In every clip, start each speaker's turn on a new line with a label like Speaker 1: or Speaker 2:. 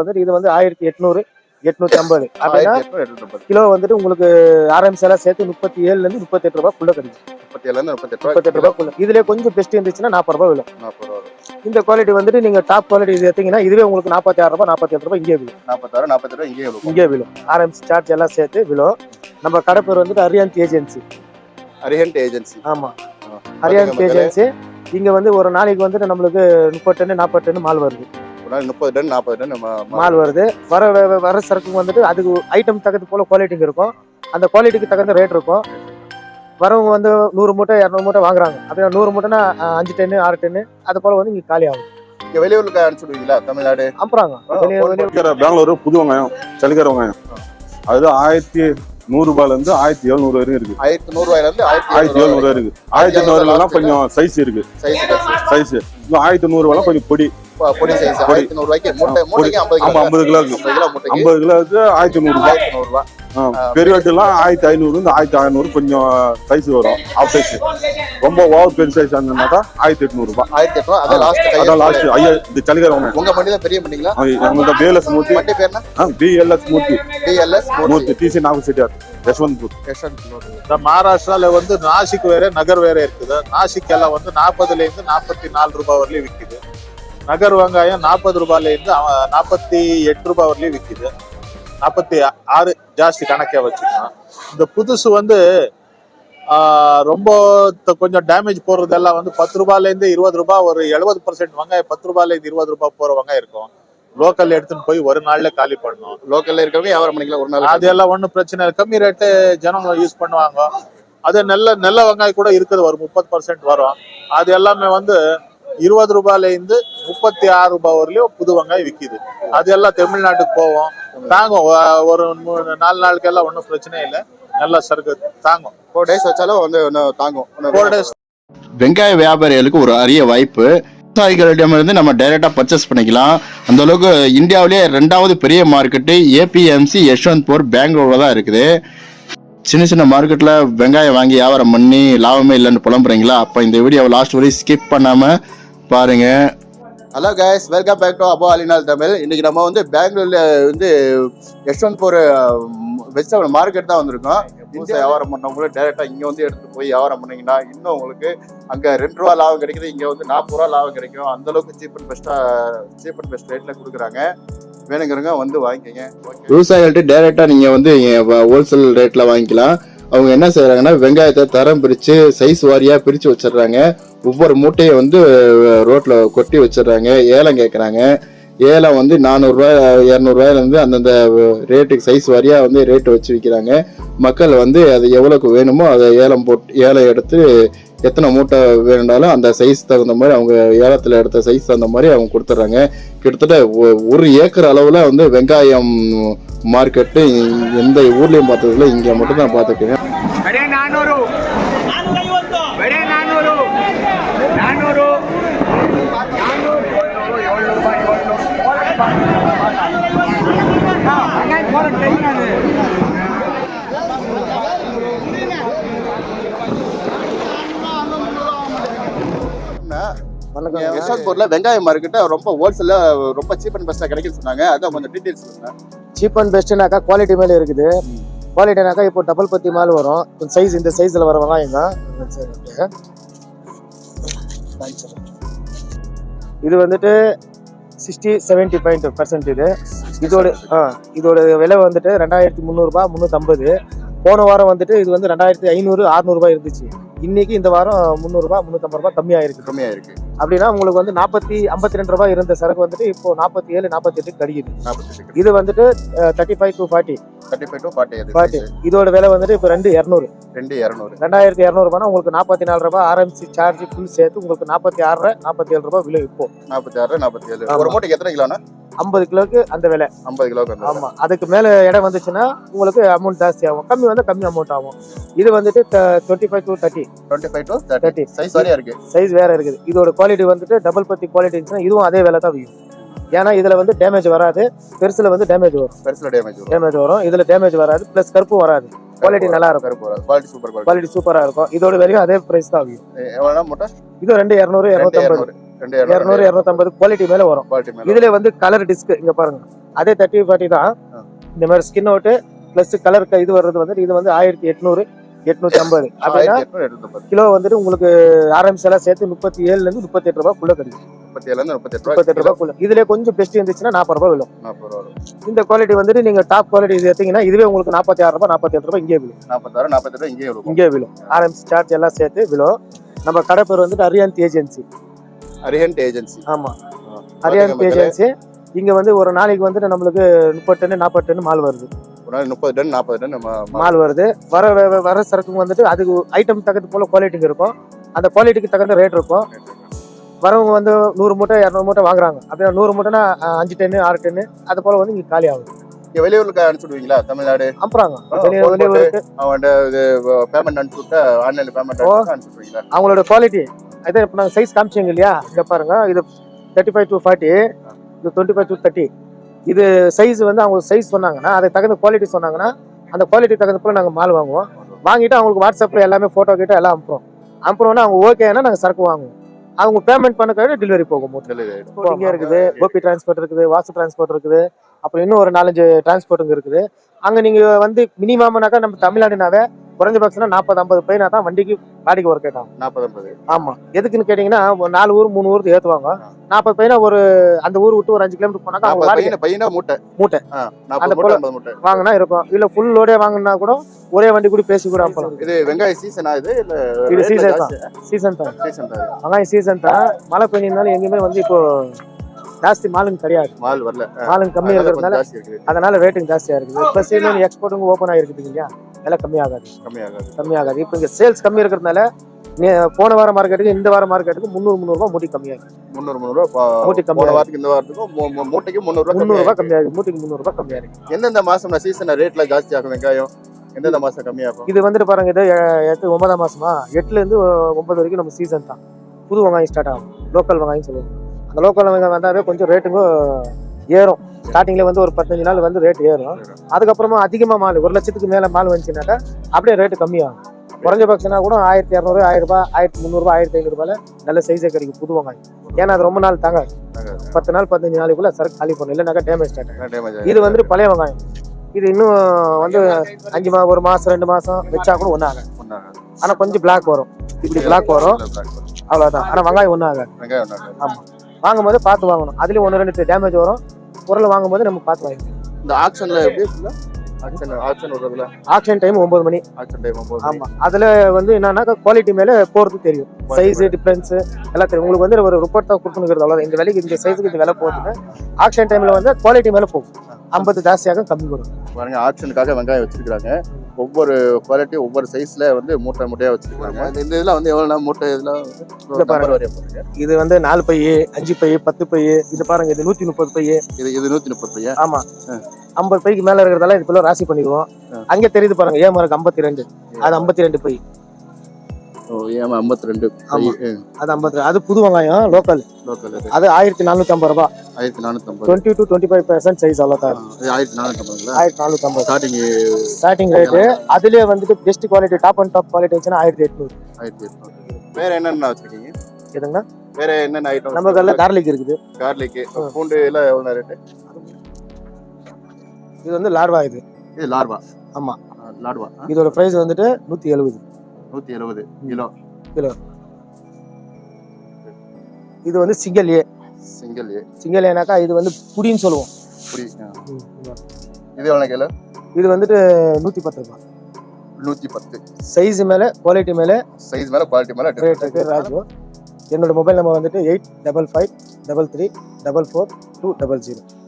Speaker 1: வந்துட்டு இது வந்து ஆயிரத்தி எட்நூறு எட்நூத்தி ஐம்பது. அப்படின்னா. கிலோ வந்துட்டு உங்களுக்கு ஆர்எம்ஸ் எல்லாம் சேர்த்து முப்பத்தி ஏழுல இருந்து முப்பத்தி எட்டு ரூபாய் குள்ள கிடைக்கும்.
Speaker 2: முப்பத்தி ஏழுல இருந்து முப்பத்தி எட்டு ரூபாய்
Speaker 1: ரூபாய் குள்ள இதுல கொஞ்சம் பெஸ்ட் இருந்துச்சுன்னா நாற்பது ரூபாய் விழும்.
Speaker 2: நாற்பது ரூபா
Speaker 1: இந்த குவாலிட்டி வந்துட்டு நீங்க டாப் குவாலிட்டி இது எடுத்தீங்கன்னா இதுவே உங்களுக்கு நாற்பத்தி ஆறு ரூபாய் நாற்பத்தி எட்டு ரூபாய் இங்கே விழும்.
Speaker 2: நாற்பத்தாறு நாற்பத்தி ரூபாய் இங்கே எவ்வளவு
Speaker 1: இங்கே விழும். ஆர்எம்ஸ் சார்ஜ் எல்லாம் சேர்த்து விழும். நம்ம கடை பேர் வந்துட்டு அரியாந்த் ஏஜென்சி
Speaker 2: அரிஹண்ட் ஏஜென்சி
Speaker 1: ஆமா. அரியாந்த் ஏஜென்சி இங்க வந்து ஒரு நாளைக்கு வந்துட்டு நம்மளுக்கு முப்பது டன் நாற்பது டன் மால் வருது.
Speaker 2: முப்பது டன் நாற்பது டன்
Speaker 1: மால் வருது. வர வர சரக்கு வந்துட்டு அதுக்கு ஐட்டம் தகுந்த போல குவாலிட்டிங்க இருக்கும். அந்த குவாலிட்டிக்கு தகுந்த ரேட் இருக்கும். வரவங்க வந்து நூறு மூட்டை இரநூறு மூட்டை வாங்குறாங்க. அப்படின்னா நூறு மூட்டைனா அஞ்சு டன்னு ஆறு டன்னு அது போல வந்து இங்க காலி ஆகும்.
Speaker 2: இங்க வெளியூருக்கு அனுப்பிச்சுடுவீங்களா தமிழ்நாடு.
Speaker 3: இருக்கிற பெங்களூரு புது வெங்காயம் சளிக்கிற வெங்காயம். அது ஆயிரத்தி நூறு ரூபாயில இருந்து ஆயிரத்தி எழுநூறு வரையும் இருக்கு.
Speaker 2: ஆயிரத்தி நூறு ரூபாயில இருந்து
Speaker 3: ஆயிரத்தி எழுநூறு இருக்கு. ஆயிரத்தி எண்ணூறுல எல்லாம் கொஞ்சம் சைஸ் இருக்கு.
Speaker 2: சைஸ்
Speaker 3: சைஸ் ஆயிரத்தி நூறு ரூபாய் கொஞ்சம் பொடி.
Speaker 2: பொடி சைஸ்
Speaker 3: பொடி.
Speaker 2: ஆயிரத்தி நூறு ரூபாய்க்கு மூட்டை
Speaker 3: ஆ,
Speaker 2: மூட்டைக்கு ஐம்பது
Speaker 3: கிலோ.
Speaker 2: ஐம்பது கிலோ மூட்டைக்கு
Speaker 3: ஐம்பது கிலோவுக்கு ஆயிரத்தி நூறு ரூபாய்.
Speaker 2: நூறு ரூபாய்
Speaker 3: பெரிய வெட்டுலாம் ஆயிரத்தி ஐநூறு இருந்து ஆயிரத்தி ஐநூறு கொஞ்சம் சைஸ் வரும். ஆஃப் சைஸ் ரொம்ப ஓவர் பெரிய சைஸ் ஆயிரத்தி எட்நூறு ரூபாய்.
Speaker 2: ஆயிரத்தி ரூபாய் அதான் லாஸ்ட்
Speaker 3: அதான் லாஸ்ட் ஐயா இந்த
Speaker 2: உங்க மண்டி தான் பெரிய மண்டிங்களா?
Speaker 3: நம்மள்ட்ட பிஎல்எஸ் மூர்த்தி.
Speaker 2: மண்டி பேர்னா
Speaker 3: PLS Murthy.
Speaker 2: TLS
Speaker 3: Murthy. DC Nagore Chettiar Yeshwanthpur
Speaker 4: இந்த மகாராஷ்டிரால வந்து நாசிக் வேற நகர் வேற இருக்குது. நாசிக் எல்லாம் வந்து நாற்பதுல இருந்து நாற்பத்தி நாலு ரூபாய் வரலையும் விக்குது. நகர் வெங்காயம் நாற்பது ரூபாயில இருந்து அவ- நாற்பத்தி எட்டு ரூபாய் வரலையும் விக்குது. நாற்பத்தி ஆறு ஜாஸ்தி கணக்கே வச்சுக்கலாம் இந்த புதுசு வந்து ரொம்ப கொஞ்சம் டேமேஜ் போடுறதெல்லாம் வந்து பத்து ரூபாயில இருந்து இருபது ரூபாய் ஒரு எழுபது பர்சன்ட் வெங்காயம் பத்து ரூபாயில இருந்து இருபது ரூபாய் போற வெங்காயம் இருக்கும். லோக்கல் எடுத்துன்னு போய் ஒரு நாள்ல காலி பண்ணணும்.
Speaker 2: லோக்கல்ல இருக்கவங்க வியாபாரம் பண்ணிக்கலாம் ஒரு நாள்
Speaker 4: அது எல்லாம் ஒண்ணும் பிரச்சனை இல்லை. கம்மி ரேட்டு ஜனங்க யூஸ் பண்ணுவாங்க. அது நெல்ல நெல்ல வெங்காயம் கூட இருக்குது. ஒரு முப்பது பர்சன்ட் வரும். அது எல்லாமே வந்து இருபது ரூபாயில இருந்து முப்பத்தி ஆறு ரூபாய் வரலையும் புது வெங்காயம் விக்குது. அது எல்லாம் தமிழ்நாட்டுக்கு போவோம். தாங்கும். ஒரு மூணு நாலு நாளுக்கெல்லாம் ஒன்றும் பிரச்சனை இல்லை. நல்லா சரக்கு தாங்கும்.
Speaker 2: ஃபோர் டேஸ் வச்சாலும் வந்து இன்னும் தாங்கும்.
Speaker 4: ஃபோர் டேஸ்
Speaker 5: வெங்காய வியாபாரிகளுக்கு ஒரு அரிய வாய்ப்பு. விவசாயிகளிடமிருந்து நம்ம டைரெக்டாக பர்ச்சேஸ் பண்ணிக்கலாம். அந்த அளவுக்கு இந்தியாவிலேயே ரெண்டாவது பெரிய மார்க்கெட்டு ஏபிஎம்சி யஷ்வந்த்பூர் பெங்களூர்ல தான் இருக்குது. சின்ன சின்ன மார்க்கெட்டில் வெங்காயம் வாங்கி வியாபாரம் பண்ணி லாபமே இல்லைன்னு புலம்புறீங்களா? அப்போ இந்த வீடியோவை லாஸ்ட் வரையும் ஸ்கிப் பண்ணாமல் பாருங்கள்
Speaker 2: hello guys welcome back to above அலினால் தமிழ் இன்னைக்கு நம்ம வந்து பெங்களூர்ல வந்து யஷ்வந்த்பூர் வெஜிடபிள் மார்க்கெட் தான் வந்திருக்கோம். இந்தியா வியாபாரம் பண்ணவங்களும் டேரெக்டாக இங்கே வந்து எடுத்துட்டு போய் வியாபாரம் பண்ணீங்கன்னா இன்னும் உங்களுக்கு அங்கே ரெண்டு ரூபா லாபம் கிடைக்குது இங்கே வந்து நாற்பது ரூபா லாபம் கிடைக்கும். அந்த அளவுக்கு சீப் அண்ட் பெஸ்ட்டாக சீப் அண்ட் பெஸ்ட் ரேட்டில் கொடுக்குறாங்க. வேணுங்கிறவங்க வந்து வாங்கிக்கோங்க. ஓகே
Speaker 5: விவசாயிகள்ட்ட டைரெக்டாக நீங்கள் வந்து ஹோல்சேல் ரேட்டில் வாங்கிக்கலாம். அவங்க என்ன செய்கிறாங்கன்னா வெங்காயத்தை தரம் பிரித்து சைஸ் வாரியாக பிரித்து வச்சிடுறாங்க. ஒவ்வொரு மூட்டையை வந்து ரோட்டில் கொட்டி வச்சிடுறாங்க. ஏலம் கேட்குறாங்க ஏலம் வந்து நானூறுரூவா இரநூறுவாயிலேருந்து அந்தந்த ரேட்டுக்கு சைஸ் வாரியாக வந்து ரேட்டு வச்சு விற்கிறாங்க மக்கள் வந்து அது எவ்வளோக்கு வேணுமோ அதை ஏலம் போட்டு ஏலம் எடுத்து எத்தனை மூட்டை வேணுனாலும் அந்த சைஸ் தகுந்த மாதிரி அவங்க ஏலத்தில் எடுத்த சைஸ் தகுந்த மாதிரி அவங்க கொடுத்துட்றாங்க. கிட்டத்தட்ட ஒரு ஏக்கர் அளவில் வந்து வெங்காயம் மார்க்கெட்டு எந்த ஊர்லேயும் பார்த்ததில்ல இங்கே மட்டும் தான் பார்த்துருக்கேன்
Speaker 6: போல ட்ரெயின்
Speaker 1: வணக்கம்
Speaker 2: யஷ்வந்த்பூர்ல வெங்காயம் மார்க்கெட்டை ரொம்ப ஹோல்சேல்ல ரொம்ப சீப் அண்ட் பெஸ்ட்டாக கிடைக்குன்னு சொன்னாங்க. அதான் கொஞ்சம் டீட்டெயில்ஸ் சொல்லுங்க.
Speaker 1: சீப் அண்ட் பெஸ்ட்னாக்கா குவாலிட்டி மேலே இருக்குது. குவாலிட்டினாக்கா இப்போ டபுள் பத்தி மால் வரும். சைஸ் இந்த சைஸ்ல வர வெங்காயம் தான். இது வந்துட்டு சிக்ஸ்டி செவன்டி பாயிண்ட் பர்சன்ட் இது. இதோட ஆ இதோட விலை வந்துட்டு ரெண்டாயிரத்தி முந்நூறுபா முந்நூற்றம்பது போன வாரம் வந்துட்டு இது வந்து ரெண்டாயிரத்தி ஐநூறு அறுநூறுபா இருந்துச்சு. இன்னைக்கு இந்த வாரம் முந்நூறுபா முந்நூற்றம்பது ரூபா கம்மியாக
Speaker 2: இருக்கு
Speaker 1: அப்படின்னா உங்களுக்கு வந்து நாற்பத்தி ஐம்பத்தி ரெண்டு ரூபாய் இருந்த சரக்கு வந்துட்டு இப்போ நாற்பத்தி ஏழு நாற்பத்தி எட்டு கிடைக்குது.
Speaker 2: நாற்பத்தி
Speaker 1: இது வந்துட்டு thirty five to forty
Speaker 2: thirty five to forty
Speaker 1: forty இதோட விலை வந்துட்டு இப்போ ரெண்டு இரநூறு.
Speaker 2: ரெண்டு இரநூறு.
Speaker 1: ரெண்டாயிரத்தி இரநூறுபானா உங்களுக்கு நாற்பத்தி நாலு ரூபாய் ஆர்எம்சி சார்ஜ் ஃபுல் சேர்த்து உங்களுக்கு நாற்பத்தி ஆறு நாற்பத்தி ஏழு ரூபாய் விலை இப்போ
Speaker 2: நாற்பத்தி ஆறு நாற்பத்தி ஏழு. ஒரு மூட்டைக்கு எத்தனை கிலோனா
Speaker 1: ஐம்பது கிலோக்கு அந்த விலை.
Speaker 2: ஐம்பது கிலோக்கு வந்து
Speaker 1: ஆமா. அதுக்கு மேல இடம் வந்துச்சுன்னா உங்களுக்கு அமௌண்ட் ஜாஸ்தி ஆகும். கம்மி வந்து கம்மி அமௌண்ட் ஆகும். இது வந்துட்டு twenty five to
Speaker 2: thirty twenty five to
Speaker 1: thirty
Speaker 2: size வரையா இருக்கு.
Speaker 1: சைஸ் வேற இருக்குது. இதோட குவாலிட்டி வந்துட்டு டபுள் பத்தி குவாலிட்டி இருந்துச்சுன்னா இதுவும் அதே விலை தான் விற்கும் ஏன்னா இதுல வந்து டேமேஜ் வராது. பெருசுல வந்து டேமேஜ் வரும்.
Speaker 2: பெருசுல டேமேஜ் வரும்.
Speaker 1: டேமேஜ் வரும். இதுல டேமேஜ் வராது. பிளஸ் கருப்பும் வராது. குவாலிட்டி நல்லா இருக்கும்
Speaker 2: கருப்பு குவாலிட்டி சூப்பர் குவாலிட்டி
Speaker 1: சூப்பரா இருக்கும். இதோட விலையும் அதே பிரைஸ் தான்
Speaker 2: மூட்டை?
Speaker 1: இது ரெண்டு இரநூறு
Speaker 2: ரெண்டு
Speaker 1: இரநூத்தம்பது
Speaker 2: இரநூறு
Speaker 1: இரநூத்தம்பது குவாலிட்டி மேல வரும். இதுல வந்து கலர் டிஸ்க் இங்க பாருங்க. அதே தேர்ட்டி ஃபார்ட்டி தான். இந்த மாதிரி ஸ்கின் அவுட்டு ப்ளஸ் கலர் இது வர்றது வந்து இது வந்து ஆயிரத்தி எட்நூறு எட்நூத்தி ஐம்பது அப்படின்னா கிலோ வந்துட்டு உங்களுக்கு ஆரம்பிச்சு எல்லாம் சேர்த்து முப்பத்தி ஏழுல இருந்து முப்பத்தி எட்டு ரூபாய்க்குள்ள கிடைக்கும்
Speaker 2: முப்பத்தி ஏழுல முப்பத்தி எட்டு
Speaker 1: ரூபாய்க்குள்ள இதுல கொஞ்சம் பெஸ்ட் இருந்துச்சுன்னா நாற்பது ரூபாய் விழும். இந்த குவாலிட்டி வந்துட்டு நீங்க டாப் குவாலிட்டி இது எடுத்தீங்கன்னா இதுவே உங்களுக்கு நாற்பத்தி ஆறு ரூபாய் நாற்பத்தி எட்டு ரூபாய் இங்கே விழும்.
Speaker 2: நாற்பத்தாறு நாற்பத்தி எட்டு இருக்கும்
Speaker 1: இங்கே விழும். ஆரம்பிச்சு சார்ஜ் எல்லாம் சேர்த்து விழும். நம்ம கடை பேர் வந்துட்டு அரியாந்த் ஏஜென்சி
Speaker 2: அரியன்ட் ஏஜென்சி
Speaker 1: ஆமா. அரியாந்த் ஏஜென்சி இங்க வந்து ஒரு நாளைக்கு வந்துட்டு நம்மளுக்கு முப்பது டன் நாற்பது டன் மால் வருது.
Speaker 2: ஒரு நாள் முப்பது டன் நாற்பது டன் நம்ம
Speaker 1: மால். வருது. வர வர சரக்கு வந்துட்டு அதுக்கு ஐட்டம் தகுந்த போல குவாலிட்டிக்கு இருக்கும். அந்த குவாலிட்டிக்கு தகுந்த ரேட் இருக்கும். வரவங்க வந்து நூறு மூட்டை இரநூறு மூட்டை வாங்குறாங்க. அப்படின்னா நூறு மூட்டைனா அஞ்சு டன்னு ஆறு டன்னு அது போல வந்து இங்க காலி ஆகுது.
Speaker 2: இங்க வெளியூருக்கு அனுப்பிச்சு விடுவீங்களா தமிழ்நாடு
Speaker 1: வெளியூருக்கு.
Speaker 2: அவன்கிட்ட இது பேமெண்ட் அனுப்பிச்சு விட்டா ஆன்லைன்ல பேமெண்ட். அனுப்பிச்சு விடுவீங்களா
Speaker 1: அவங்களோட குவாலிட்டி அதே இப்போ நாங்கள் சைஸ் காமிச்சிங்க இல்லையா? இங்க பாருங்க. இது தேர்ட்டி ஃபைவ் டு ஃபார்ட்டி இது டுவெண்ட்டி ஃபைவ் டு தேர்ட்டி இது சைஸ் வந்து அவங்க சைஸ் சொன்னாங்கன்னா அதுக்கு தகுந்த குவாலிட்டி சொன்னாங்கன்னா அந்த குவாலிட்டி தகுந்த போல நாங்கள் மால் வாங்குவோம். வாங்கிட்டு அவங்களுக்கு வாட்ஸ்அப்பில் எல்லாமே ஃபோட்டோ கிட்ட எல்லாம் அனுப்புறோம். அனுப்புறோம்னா அவங்க ஓகேனா நாங்கள் சரக்கு வாங்குவோம். அவங்க பேமெண்ட் பண்ண கழிவு டெலிவரி போகும். இப்போ இங்கே இருக்குது கோபி டிரான்ஸ்போர்ட் இருக்குது வாசு டிரான்ஸ்போர்ட் இருக்குது அப்புறம் இன்னும் ஒரு நாலஞ்சு டிரான்ஸ்போர்ட்டுங்க இருக்குது அங்கே நீங்கள் வந்து மினிமம்னாக்கா நம்ம தமிழ்நாடுனாவே குறைஞ்சபட்சம்னா நாற்பது ஐம்பது பையனா தான் வண்டிக்கு வாடகை ஒரு கேட்டாங்க
Speaker 2: நாற்பது ஐம்பது.
Speaker 1: ஆமா. எதுக்குன்னு கேட்டீங்கன்னா ஒரு நாலு ஊர் மூணு ஊருக்கு ஏத்துவாங்க. நாற்பது பையனா ஒரு அந்த ஊர் விட்டு ஒரு அஞ்சு கிலோமீட்டர் போனாக்கா அவங்க
Speaker 2: பையனா மூட்டை.
Speaker 1: மூட்டை. அந்த
Speaker 2: மூட்டை
Speaker 1: வாங்கினா இருக்கும். இல்ல ஃபுல் லோடே வாங்கினா கூட ஒரே வண்டி கூட பேசி கூட அனுப்பலாம்.
Speaker 2: இது வெங்காய சீசனா இது? இல்ல
Speaker 1: இது season தான். சீசன் தான்.
Speaker 2: Season தான்.
Speaker 1: வெங்காயம் சீசன் தான். மழை பெய்யறதுனால எங்கேயுமே வந்து இப்போ ஜாஸ்தி மாலுங்க கிடையாது.
Speaker 2: மால் வரல.
Speaker 1: மாலுங்க கம்மி
Speaker 2: அதனால கொஞ்சம்
Speaker 1: இருக்கிறதுனால அதனால ரேட்டிங் ஜாஸ்தியா இருக்குது. ப்ளஸ் இன்னொன்று எக்ஸ்போர்ட்டுங்க ஓப்பன் ஆகிருக்குது இல்லையா? விலை கம்மியாகாது.
Speaker 2: கம்மியாகாது.
Speaker 1: கம்மியாகாது. இப்போ இங்க சேல்ஸ் கம்மி இருக்கிறதுனால போன வாரம் மார்க்கெட்டுக்கு இந்த வாரம் மார்க்கெட்டுக்கு முந்நூறு முந்நூறுபா மூட்டி கம்மியாகுது.
Speaker 2: முந்நூறு முந்நூறு ரூபா
Speaker 1: மூட்டி
Speaker 2: போன
Speaker 1: கம்மியாகுது.
Speaker 2: வாரத்துக்கு இந்த மூ- மூட்டைக்கு
Speaker 1: முந்நூறுபா
Speaker 2: கம்மியாகுது.
Speaker 1: கம்மியாகுது. மூட்டிக்கு முந்நூறுபா கம்மியா இருக்கு
Speaker 2: எந்தெந்த மாசம் சீசன் ரேட்ல ஜாஸ்தி ஆகும் வெங்காயம்? எந்தெந்த மாசம் கம்மியாகும்?
Speaker 1: இது வந்துட்டு பாருங்க இது எட்டு ஒன்பதாம் மாசமா? எட்டுல இருந்து ஒன்பது வரைக்கும் நம்ம சீசன் தான். புது வெங்காயம் ஸ்டார்ட் ஆகும். லோக்கல் வெங்காயம் சொல்லுவாங்க அந்த லோக்கல் வெங்காயம் வந்தாவே கொஞ்சம் ரேட்டுங்க ஏறும். ஸ்டார்டிங்ல வந்து ஒரு பதினஞ்சு நாள் வந்து ரேட் ஏறும். அதுக்கப்புறமா அதிகமா மால் ஒரு லட்சத்துக்கு மேல மால் வந்துச்சுனாக்கா அப்படியே ரேட்டு கம்மியாகும். குறைஞ்சபட்சம்னா கூட ஆயிரத்தி இரநூறு ஆயிரம் ரூபாய் ஆயிரத்தி முந்நூறுபா ஆயிரத்தி ஐநூறுபால நல்ல சைஸே கிடைக்கும் புது வெங்காயம் ஏன்னா அது ரொம்ப நாள் தாங்க பத்து நாள் பதினஞ்சு நாளைக்குள்ள சரக்கு காலி பண்ணும். இல்லைனாக்கா டேமேஜ்
Speaker 2: டேமேஜ்
Speaker 1: இது வந்துட்டு பழைய வெங்காயம். இது இன்னும் வந்து அஞ்சு மா ஒரு மாசம் ரெண்டு மாசம் வச்சா கூட ஒன்றும் ஆகாது. ஆனா கொஞ்சம் பிளாக் வரும். இப்படி பிளாக் வரும். அவ்வளவுதான். ஆனா வெங்காயம் ஒன்றும் ஆகாது.
Speaker 2: வெங்காயம் ஒண்ணு ஆகாது.
Speaker 1: வாங்கும் போது பார்த்து வாங்கணும். அதுலயும் ஒன்று ரெண்டு டேமேஜ் வரும். பொருள் வாங்கும் போது நம்ம பார்த்து வாங்கிக்கணும்
Speaker 2: இந்த ஆக்ஷன்ல எப்படி ஆக்ஷன் ஆக்ஷன் விடுறதுல
Speaker 1: ஆக்ஷன் டைம் ஒன்பது மணி.
Speaker 2: ஆக்ஷன் டைம் போது
Speaker 1: ஆமா. அதுல வந்து என்னன்னா குவாலிட்டி மேல போறது தெரியும். சைஸ் டிஃபரன்ஸ் எல்லாம் தெரியும். உங்களுக்கு வந்து ஒரு ரிப்போர்ட் தான் இந்த விலைக்கு இந்த சைஸுக்கு இந்த விலை போகுதுன்னு ஆக்ஷன் டைம்ல வந்து குவாலிட்டி மேல போகும். ஐம்பது ஜாஸ்தியாக கம்மி வரும்.
Speaker 2: பாருங்க ஆக்ஷனுக்காக வெங்காயம் வச்சிருக்காங்க ஒவ்வொரு குவாலிட்டி ஒவ்வொரு சைஸ்ல வந்து மூட்டை மூட்டையா வச்சிருக்காங்க. இந்த இதெல்லாம் வந்து எவ்வளவு மூட்டை போட்டுருங்க
Speaker 1: இது வந்து நாலு பை அஞ்சு பை பத்து பை இது பாருங்க இது நூத்தி முப்பது பை.
Speaker 2: இது இது நூத்தி முப்பது பையன்
Speaker 1: ஆமா. ஐம்பது பைக்கு மேல இருக்கிறதால இதுக்குள்ள ராசி பண்ணிடுவோம். அங்க தெரியுது பாருங்க ஏ மார்க் ஐம்பத்தி ரெண்டு. அது ஐம்பத்தி ரெண்டு பை.
Speaker 2: ஓ ஏமா ஐம்பத்தி ரெண்டு.
Speaker 1: அது ஐம்பத்தி அது புது வெங்காயம் லோக்கல்
Speaker 2: லோக்கல்
Speaker 1: அது. ஆயிரத்தி நானூத்தி ஐம்பது
Speaker 2: ஆயிரத்தி ஐம்பது.
Speaker 1: Twenty to twenty five percent size அவ்வளோதான்
Speaker 2: இது ஆயிரத்தி ஐம்பதுங்களா?
Speaker 1: ஆயிரத்தி ஐம்பது.
Speaker 2: ஸ்டார்டிங்
Speaker 1: ஸ்டார்டிங் ரேட்டு அதுலயே வந்துட்டு best quality top and top quality வச்சுன்னா ஆயிரத்தி எட்நூறு.
Speaker 2: ஆயிரத்தி எட்நூறு. வேற என்னென்ன வச்சிருக்கீங்க?
Speaker 1: எதுங்கண்ணா?
Speaker 2: வேற என்னென்ன ஐட்டம்
Speaker 1: நம்ம கடையில் கார்லிக் இருக்குது.
Speaker 2: கார்லிக் பூண்டு எல்லாம் எவ்வளவு ரேட்டு
Speaker 1: இது வந்து லார்வா இது.
Speaker 2: இது லார்வா?
Speaker 1: ஆமா.
Speaker 2: ஆ, லார்வா.
Speaker 1: இதோட பிரைஸ் வந்துட்டு நூத்தி எழுபது.
Speaker 2: நூத்தி எழுபது கிலோ.
Speaker 1: இது வந்து single A
Speaker 2: single A
Speaker 1: single ஏனாக்கா இது வந்து புடின்னு சொல்லுவோம்.
Speaker 2: புடி. இது எவ்வளவு கிலோ?
Speaker 1: இது வந்துட்டு நூத்தி பத்து ரூபாய்
Speaker 2: நூத்தி பத்து.
Speaker 1: சைஸ் மேல குவாலிட்டி மேல
Speaker 2: சைஸ் மேல குவாலிட்டி மேல
Speaker 1: ரேட் இருக்கு ராஜு. என்னோட மொபைல் நம்பர் வந்துட்டு eight double five double three double four two double zero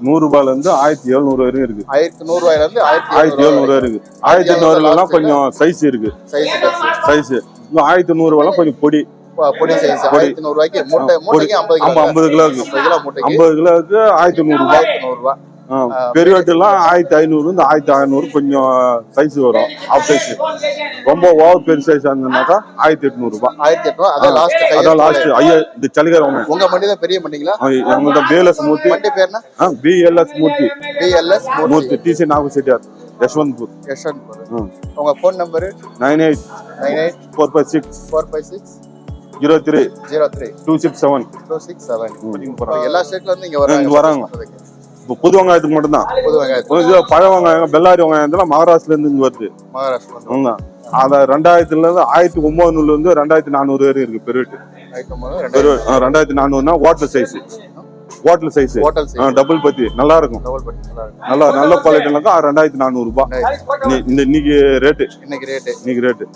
Speaker 3: நூறு ரூபாயில இருந்து ஆயிரத்தி எழுநூறு வரையும் இருக்கு.
Speaker 2: ஆயிரத்தி நூறு ரூபாயில இருந்து ஆயிரத்தி
Speaker 3: ஆயிரத்தி எழுநூறு இருக்கு. ஆயிரத்தி எண்ணூறுலாம் கொஞ்சம் சைஸ் இருக்கு.
Speaker 2: சைஸ்
Speaker 3: சைஸ் இன்னும் ஆயிரத்தி நூறு ரூபாய்லாம் கொஞ்சம் பொடி.
Speaker 2: பொடி சைஸ். ஆயிரத்தி நூறு ரூபாய்க்கு மூட்டை. மூட்டைக்கு ஐம்பது
Speaker 3: ஐம்பது
Speaker 2: கிலோ
Speaker 3: ஐம்பது கிலோவுக்கு ஆயிரத்தி நூறு ரூபாய்.
Speaker 2: ஆயிரத்தி நூறு ரூபாய்
Speaker 3: பெரிய வெட்டெல்லாம் ஆயிரத்தி ஐநூறு இந்த ஆயிரத்தி ஐநூறு கொஞ்சம் சைஸ் வரும் ஆஃப் சைஸ் ரொம்ப ஓவர் பெரிய சைஸ் இருந்ததுனாக்கா ஆயிரத்தி எட்நூறு ரூபாய்.
Speaker 2: ஆயிரத்தி எட்நூறு அதான் லாஸ்ட்
Speaker 3: அதான் லாஸ்ட் ஐயா இந்த சலிகரம்
Speaker 2: உங்க மண்டி தான் பெரிய மண்டிங்களா?
Speaker 3: எங்கள்கிட்ட பிஎல்எஸ் மூர்த்தி.
Speaker 2: மண்டி பேர்னா?
Speaker 3: PLS Murthy.
Speaker 2: PLS
Speaker 3: Murthy. DC Nagur Chettiar Yeshwanthpur.
Speaker 2: Yashwant
Speaker 3: ம்.
Speaker 2: உங்க phone
Speaker 3: number nine
Speaker 2: eight nine
Speaker 3: eight four five
Speaker 2: six four five
Speaker 3: six zero
Speaker 2: three zero
Speaker 3: three two six
Speaker 2: seven two six
Speaker 3: seven
Speaker 2: எல்லா ஸ்டேட்ல இருந்து இங்க
Speaker 3: இங்க
Speaker 2: வராங்க.
Speaker 3: வராங்க. புது வெங்காயத்துக்கு மட்டும்தான்.
Speaker 2: புது வெங்காயத்து
Speaker 3: கொஞ்சம் பழைய வெங்காயம் பெல்லாரி வெங்காயத்துல மகாராஷ்டிரல இருந்து இங்க வருது.
Speaker 2: மகாராஷ்டிரா
Speaker 3: அத ரெண்டாயிரத்துல இருந்து ஆயிரத்தி ஒன்பதுல இருந்து ரெண்டாயிரத்தி நானூறு வரை இருக்கு பெருவெட்டு. ரெண்டாயிரத்தி நானூறுனா hotel size
Speaker 2: hotel size
Speaker 3: double பத்தி. நல்லா இருக்கும்
Speaker 2: நல்லா.
Speaker 3: நல்லா நல்ல குவாலிட்டினாக்கா ரெண்டாயிரத்தி நானூறு ரூபாய் இந்த இன்னைக்கு ரேட்டு
Speaker 2: இன்னைக்கு ரேட்டு
Speaker 3: இன்னைக்கு ரேட்டு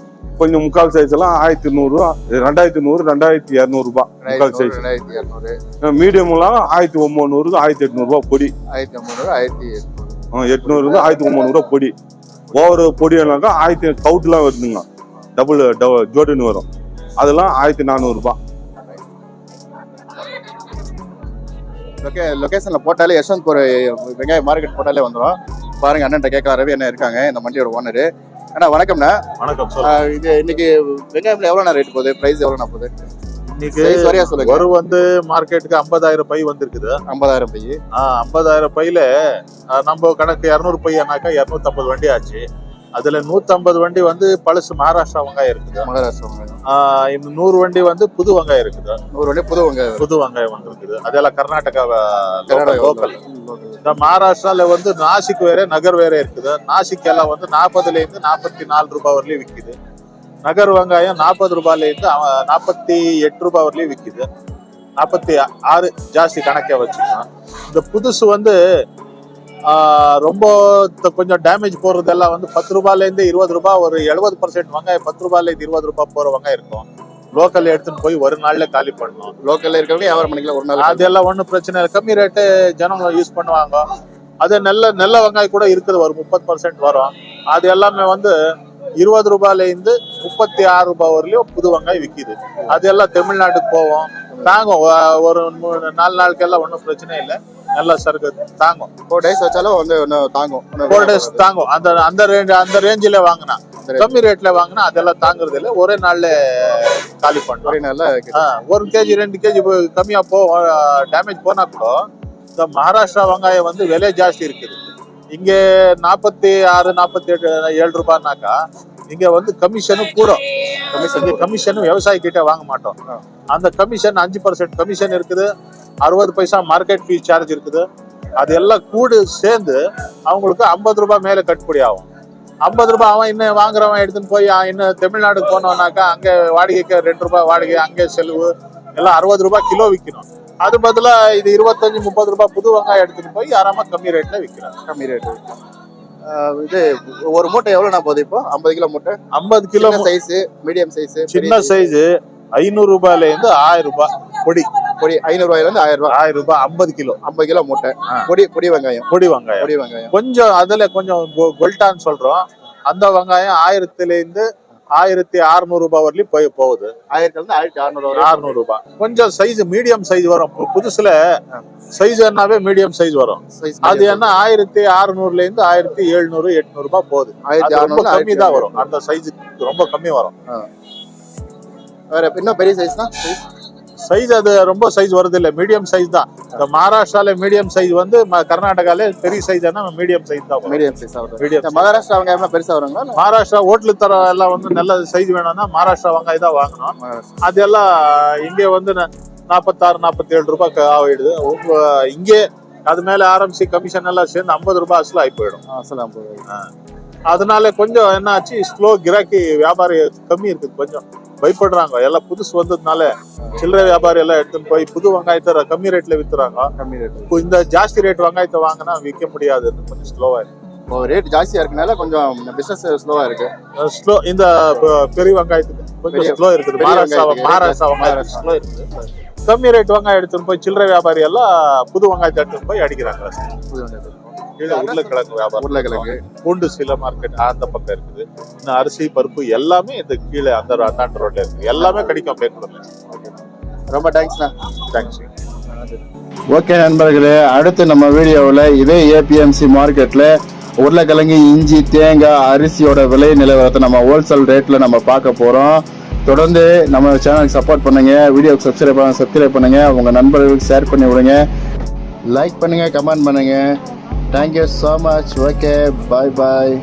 Speaker 3: கொஞ்சம் முக்கால் சைஸ் எல்லாம் ஆயிரத்தி நூறு ரூபா ரெண்டாயிரத்தி நூறு ரெண்டாயிரத்தி இரநூறு ரூபாய் முக்கால் சைஸ்
Speaker 2: ரெண்டாயிரத்தி இரநூறு.
Speaker 3: மீடியம் எல்லாம் ஆயிரத்தி ஒன்பது ஆயிரத்தி எட்நூறு ரூபாய் பொடி.
Speaker 2: ஆயிரத்தி ஐம்பது ஆயிரத்தி எட்நூறு.
Speaker 3: ஆயிரத்தி ஒன்பது ரூபாய் பொடி. ஓவர் பொடினாக்கா ஆயிரத்தி கவுட்லாம் வருதுங்க. டபுள் ஜோடின்னு வரும். அதெல்லாம் ஆயிரத்தி நானூறு ரூபாய்
Speaker 2: லொக்கே லொகேஷன்ல போட்டாலே யஷ்வந்த்பூர் வெங்காய மார்க்கெட் போட்டாலே வந்துடும் பாருங்க அண்ணன் கேட்கலாம் ரவி அண்ணன் இருக்காங்க இந்த மண்டியோட ஓனரு அண்ணா வணக்கம்ண்ணா.
Speaker 4: வணக்கம்
Speaker 2: இது இன்னைக்கு வெங்காயம்ல எவ்வளோண்ணா ரேட் போகுது? பிரைஸ் எவ்வளோண்ணா போகுது?
Speaker 4: இன்னைக்கு
Speaker 2: சைஸ் வரையா சொல்லுங்க.
Speaker 4: ஒரு வந்து மார்க்கெட்டுக்கு ஐம்பதாயிரம் பை வந்திருக்குது.
Speaker 2: ஐம்பதாயிரம் பை.
Speaker 4: ஐம்பதாயிரம் பையில நம்ம கணக்கு இரநூறு பையனாக்கா இரநூத்தம்பது வண்டி ஆச்சு. அதுல நூத்தம்பது வண்டி வந்து பழசு மகாராஷ்டிரா வெங்காயம் இருக்குது.
Speaker 2: மகாராஷ்டிரா வெங்காயம்.
Speaker 4: இந்த நூறு வண்டி வந்து புது வெங்காயம் இருக்குது.
Speaker 2: நூறு வண்டி புது வெங்காயம்.
Speaker 4: புது வெங்காயம் வந்திருக்குது அதெல்லாம் கர்நாடகா லோக்கல் இந்த மகாராஷ்டிரால வந்து நாசிக் வேற நகர் வேற இருக்குது. நாசிக் எல்லாம் வந்து நாற்பதுல இருந்து நாற்பத்தி நாலு ரூபாய் வரலையும் விக்குது. நகர் வெங்காயம் நாற்பது ரூபாயில இருந்து அவ- நாற்பத்தி எட்டு ரூபாய் வரலையும் விக்குது. நாற்பத்தி ஆறு ஜாஸ்தி கணக்கே வச்சுக்கலாம். இந்த புதுசு வந்து ரொம்ப கொஞ்சம் டேமேஜ் போறதெல்லாம் வந்து பத்து ரூபாயில இருந்து இருபது ரூபாய் ஒரு எழுபது பர்சன்ட் வெங்காயம் பத்து ரூபாயில இருந்து இருபது ரூபாய் போற வெங்காயம் இருக்கும். லோக்கல் எடுத்துன்னு போய் ஒரு நாள்ல காலி பண்ணணும்.
Speaker 2: லோக்கல்ல இருக்கிறவங்க வியாபாரம் பண்ணிக்கலாம் ஒரு நாள்
Speaker 4: அதெல்லாம் ஒண்ணும் பிரச்சனை இல்லை. கம்மி ரேட்டு ஜனங்க யூஸ் பண்ணுவாங்க. அது நெல்ல நெல்ல வெங்காயம் கூட இருக்குது. ஒரு முப்பது பர்சன்ட் வரும். அது எல்லாமே வந்து இருபது ரூபாயில இருந்து முப்பத்தி ஆறு ரூபாய் வரலையும் புது வெங்காயம் விக்குது. அது எல்லாம் தமிழ்நாட்டுக்கு போவோம். தாங்கும். ஒரு நாலு நாளுக்கெல்லாம் ஒன்றும் பிரச்சனை இல்லை. நல்ல சரக்கு தாங்கும்.
Speaker 2: ஃபோர் டேஸ் வச்சாலும் வந்து இன்னும் தாங்கும்.
Speaker 4: ஃபோர் டேஸ் தாங்கும். அந்த அந்த ரேஞ்ச் அந்த ரேஞ்சில் வாங்கினா. கம்மி ரேட்ல வாங்கினா அதெல்லாம் தாங்குறது இல்லை. ஒரே நாள்ல காலி பண்ணுவோம்
Speaker 2: ஒரே நாள்ல
Speaker 4: ஒரு கேஜி ரெண்டு கேஜி கம்மியா போ டேமேஜ் போனா கூட இந்த மகாராஷ்டிரா வெங்காயம் வந்து விலை ஜாஸ்தி இருக்குது. இங்க நாற்பத்தி ஆறு நாற்பத்தி எட்டு ஏழு ரூபாய்னாக்கா இங்க வந்து கமிஷனும் கூட இங்க கமிஷனும் விவசாயி கிட்ட வாங்க மாட்டோம். அந்த கமிஷன் அஞ்சு பர்சன்ட் கமிஷன் இருக்குது. அறுபது பைசா மார்க்கெட் ஃபீஸ் சார்ஜ் இருக்குது. அது எல்லாம் கூடு சேர்ந்து அவங்களுக்கு ஐம்பது ரூபாய் மேல கட்டுப்படி ஆகும். ஐம்பது ரூபாய் அவன் இன்னும் வாங்குறவன் எடுத்துன்னு போய் இன்னும் தமிழ்நாடுக்கு போனோம்னாக்கா அங்க வாடகைக்கு ரெண்டு ரூபாய் வாடகை அங்கே செலவு எல்லாம் அறுபது ரூபாய் கிலோ விற்கணும். அது பதிலா இது இருபத்தஞ்சு முப்பது ரூபாய் புது வெங்காயம் எடுத்துட்டு போய் யாராம கம்மி ரேட்ல விற்கிறாங்க.
Speaker 2: கம்மி ரேட்டு இது ஒரு மூட்டை எவ்வளோண்ணா போகுது இப்போ? ஐம்பது கிலோ மூட்டை?
Speaker 4: ஐம்பது கிலோ
Speaker 2: சைஸ் மீடியம் சைஸ்
Speaker 4: சின்ன சைஸ் ஐநூறு ரூபாயில இருந்து ஆயிரம் ரூபாய். பொடி
Speaker 2: பொடி ஐநூறு ரூபாயில இருந்து ஆயிரம் ரூபாய்
Speaker 4: ஆயிரம் ரூபாய் ஐம்பது கிலோ
Speaker 2: ஐம்பது கிலோ மூட்டை. பொடி பொடி வெங்காயம்.
Speaker 4: பொடி வெங்காயம்.
Speaker 2: பொடி வெங்காயம்.
Speaker 4: கொஞ்சம் அதுல கொஞ்சம் கொல்டான்னு சொல்றோம். அந்த வெங்காயம் ஆயிரத்துல இருந்து ஆயிரத்தி அறுநூறு ரூபாய் வரலையும் போய் போகுது.
Speaker 2: ஆயிரத்துல இருந்து ஆயிரத்தி அறுநூறு
Speaker 4: அறுநூறு ரூபாய் கொஞ்சம் சைஸ் மீடியம் சைஸ் வரும். புதுசுல சைஸ் என்னாவே மீடியம் சைஸ் வரும். அது என்ன ஆயிரத்தி அறுநூறுல இருந்து ஆயிரத்தி எழுநூறு எட்நூறு ரூபாய் போகுது.
Speaker 2: ஆயிரத்தி
Speaker 4: ரொம்ப
Speaker 2: அறுநூறு
Speaker 4: கம்மி தான் வரும். அந்த சைஸ் ரொம்ப கம்மி வரும்.
Speaker 2: வேற இன்னும் பெரிய சைஸ் தான்
Speaker 4: சைஸ் அது ரொம்ப சைஸ் வருது இல்ல மீடியம் சைஸ் தான். இந்த மகாராஷ்டிரால மீடியம் சைஸ் வந்து கர்நாடகால பெரிய சைஸ் மீடியம் சைஸ் தான்.
Speaker 2: மீடியம் சைஸ் ஆகுது
Speaker 4: மீடியம்
Speaker 2: மகாராஷ்டிரா வெங்காயம் பெருசா வருங்களா?
Speaker 4: மகாராஷ்டிரா ஓட்டலு தர எல்லாம் வந்து நல்ல சைஸ் வேணும்னா மகாராஷ்டிரா வெங்காயம் தான் வாங்கணும்.
Speaker 2: மகாராஷ்டிரா.
Speaker 4: அது எல்லாம் இங்கே வந்து நாற்பத்தாறு நாற்பத்தி ஏழு ரூபாய் ஆகிடுது. இங்கே அது மேல ஆரம்பிச்சு கமிஷன் எல்லாம் சேர்ந்து ஐம்பது ரூபாய் அசல் ஆகி போயிடும்.
Speaker 2: ஆ, சொல்லலாம் போகுது.
Speaker 4: அதனால கொஞ்சம் என்ன ஆச்சு ஸ்லோ கிராக்கி வியாபாரி கம்மி இருக்குது கொஞ்சம். பயப்படுறாங்க. எல்லாம் புதுசு வந்ததுனால சில்லறை வியாபாரி எல்லாம் எடுத்துன்னு போய் புது வெங்காயத்தை கம்மி ரேட்ல வித்துறாங்க.
Speaker 2: கம்மி ரேட்
Speaker 4: இப்போ இந்த ஜாஸ்தி ரேட் வெங்காயத்தை வாங்கினா விற்க முடியாதுன்னு கொஞ்சம் ஸ்லோவா
Speaker 2: இப்போ ரேட் ஜாஸ்தியா இருக்கனால கொஞ்சம் பிசினஸ் ஸ்லோவா இருக்கு.
Speaker 4: ஸ்லோ இந்த பெரிய வெங்காயத்துக்கு கொஞ்சம் ஸ்லோ இருக்குது. மகாராஷ்டிரா மகாராஷ்டிரா வெங்காயம். ஸ்லோ இருக்குது. கம்மி ரேட் வெங்காயம் எடுத்துன்னு போய் சில்லறை வியாபாரி எல்லாம் புது வெங்காயத்தை எடுத்துன்னு போய் அடிக்கிறாங்க.
Speaker 2: புது வெங்காயம்.
Speaker 4: கீழே உருளைக்கிழங்கு வியாபாரம்
Speaker 2: உருளைக்கிழங்கு.
Speaker 4: பூண்டு சில மார்க்கெட் அந்த பக்கம் இருக்குது. இன்னும் அரிசி பருப்பு எல்லாமே இந்த கீழே அந்த அந்தாண்டு ரோட்ல இருக்கு. எல்லாமே கிடைக்கும் பெங்களூர்ல
Speaker 2: ரொம்ப தேங்க்ஸ்ண்ணா
Speaker 4: தேங்க்ஸ்
Speaker 5: ஓகே நண்பர்களே அடுத்து நம்ம வீடியோவில் இதே ஏபிஎம்சி மார்க்கெட்டில் உருளைக்கிழங்கு இஞ்சி தேங்காய் அரிசியோட விலை நிலவரத்தை நம்ம ஹோல்சேல் ரேட்டில் நம்ம பார்க்க போகிறோம் தொடர்ந்து நம்ம சேனலுக்கு சப்போர்ட் பண்ணுங்க. வீடியோக்கு சப்ஸ்கிரைப் பண்ணுங்க சப்ஸ்கிரைப் பண்ணுங்க. உங்க நண்பர்களுக்கு ஷேர் பண்ணி விடுங்க. லைக் பண்ணுங்க கமெண்ட் பண்ணுங்க. Thank you so much okay bye bye